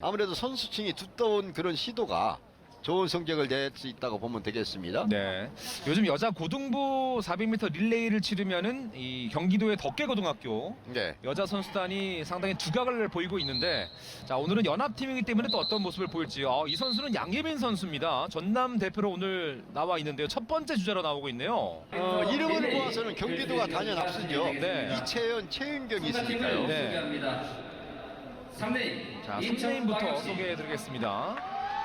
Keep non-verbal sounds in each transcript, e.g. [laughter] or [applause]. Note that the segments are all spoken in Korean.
아무래도 선수층이 두터운 그런 시도가 좋은 성적을 낼 수 있다고 보면 되겠습니다. 네. 요즘 여자 고등부 400m 릴레이를 치르면은 이 경기도의 덕계 고등학교 네. 여자 선수단이 상당히 두각을 보이고 있는데 자 오늘은 연합팀이기 때문에 또 어떤 모습을 보일지 아, 이 선수는 양예빈 선수입니다 전남 대표로 오늘 나와 있는데요 첫 번째 주자로 나오고 있네요 어, 이름을 모아서는 경기도가 단연 앞서죠. 네. 이채연, 최은경이 있으니까요. 네. 3레인 자 3레인부터 소개해드리겠습니다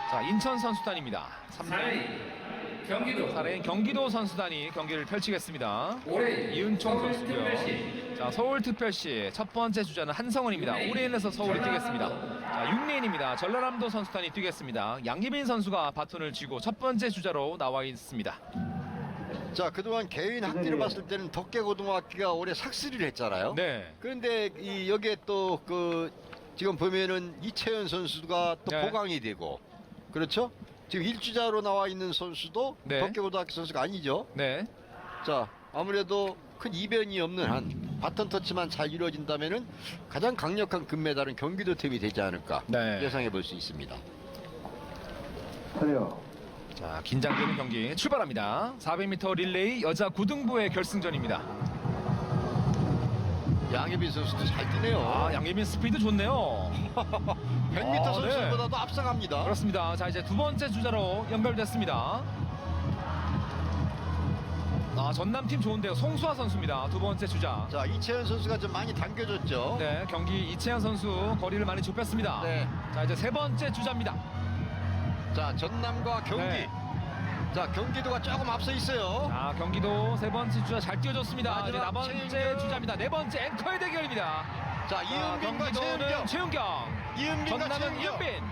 자 인천 선수단입니다 3레인 4레인 경기도 4레인 경기도 선수단이 경기를 펼치겠습니다 5레인 이은총 선수고요. 자 서울특별시 첫 번째 주자는 한성원입니다. 5레인에서 서울이 뛰겠습니다. 자 6레인입니다. 전라남도 선수단이 뛰겠습니다. 양기빈 선수가 바톤을 쥐고 첫 번째 주자로 나와 있습니다. 자, 그동안 개인 학기를 봤을 때는 덕계고등학교가 올해 삭스리를 했잖아요. 네. 그런데 이 여기에 또 그 지금 보면은 이채연 선수가 또 네. 보강이 되고 그렇죠? 지금 일주자로 나와 있는 선수도 네. 덕계고등학교 선수가 아니죠. 네. 자, 아무래도 큰 이변이 없는 한 바톤 터치만 잘 이루어진다면은 가장 강력한 금메달은 경기도 팀이 되지 않을까 네. 예상해 볼 수 있습니다. 자 긴장되는 경기 출발합니다. 400m 릴레이 여자 고등부의 결승전입니다. 양혜빈 선수도 잘 뛰네요. 아 양예빈 스피드 좋네요. [laughs] 100m 아, 선수보다도 앞서갑니다. 그렇습니다. 자 이제 두 번째 주자로 연결됐습니다. 아 전남팀 좋은데요. 송수아 선수입니다. 두 번째 주자. 자, 이채연 선수가 좀 많이 당겨졌죠. 네, 경기 이채영 선수 거리를 많이 좁혔습니다. 네. 자, 이제 세 번째 주자입니다. 자, 전남과 경기. 네. 자, 경기도가 조금 앞서 있어요. 자, 경기도 세 번째 주자 잘 뛰어줬습니다. 이제 네 마지막 번째 최은경. 주자입니다. 네 번째 앵커의 대결입니다. 자, 이은빈과 경기도는 최은경. 최은경. 이은빈과 전남은 최은경. 이은빈.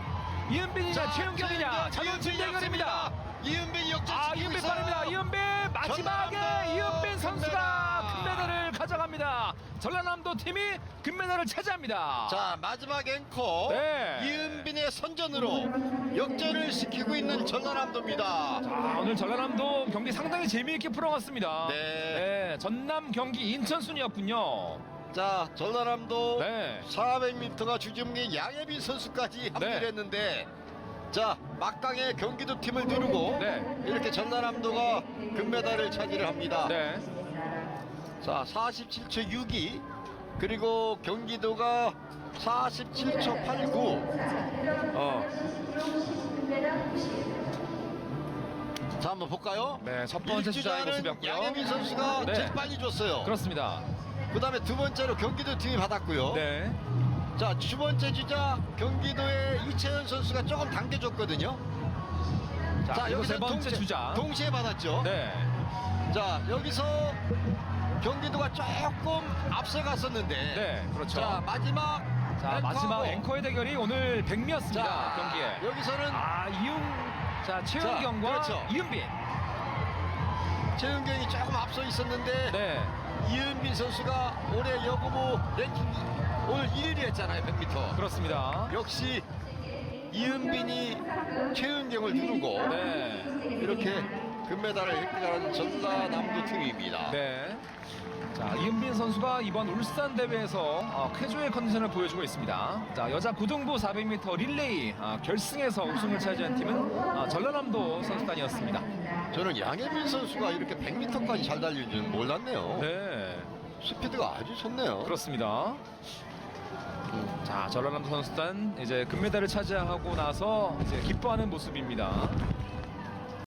이은빈이냐 최은경이냐 최은경, 자존심 이은빈이 대결입니다. 앞섭니다. 이은빈이 역전 아, 이은빈 빠릅니다. 이은빈 마지막에 전남 전라남도 팀이 금메달을 차지합니다. 자, 마지막 앵커 네. 이은빈의 선전으로 역전을 시키고 있는 전라남도입니다. 아, 오늘 전라남도 경기 상당히 재미있게 풀어갔습니다. 네. 전남 경기 인천 순이었군요. 자, 전라남도 네. 400m가 주중계 양혜빈 선수까지 합류했는데 자, 막강의 경기도 팀을 누르고 네. 이렇게 전라남도가 금메달을 차지를 합니다. 네. 자, 47초 62 그리고 경기도가 47초 89. 어. 자, 한번 볼까요? 네, 첫 번째 주자의 모습이었고요. 양혜빈 선수가 네. 제일 빨리 줬어요. 그렇습니다. 그다음에 두 번째로 경기도 팀이 받았고요. 네. 자, 두 번째 주자 경기도의 이채연 선수가 조금 당겨줬거든요. 자, 세 여기서 번째 동시에, 주자. 동시에 받았죠. 네. 자, 여기서 경기도가 조금 앞서갔었는데. 네, 그렇죠. 자, 마지막 자, 앵커하고 마지막 앵커의 대결이 오늘 백미였습니다. 자, 경기에. 여기서는 아, 이웅 자, 최은경과 그렇죠. 이은빈. 최은경이 조금 앞서 있었는데 네. 이은빈 선수가 올해 여고부 랭킹 오늘 1위를 했잖아요, 100m. 그렇습니다. 역시 이은빈이 최은경을 누르고 네. 이렇게 금메달을 획득하는 전라남도 팀입니다. 네. 자, 이은빈 선수가 이번 울산 대회에서 어, 쾌조의 컨디션을 보여주고 있습니다. 자, 여자 고등부 400m 릴레이 아, 결승에서 우승을 차지한 팀은 아, 전라남도 선수단이었습니다. 저는 양혜빈 선수가 이렇게 100m까지 잘 달릴 줄은 몰랐네요. 네, 스피드가 아주 좋네요. 그렇습니다. 자, 전라남도 선수단 이제 금메달을 차지하고 나서 이제 기뻐하는 모습입니다.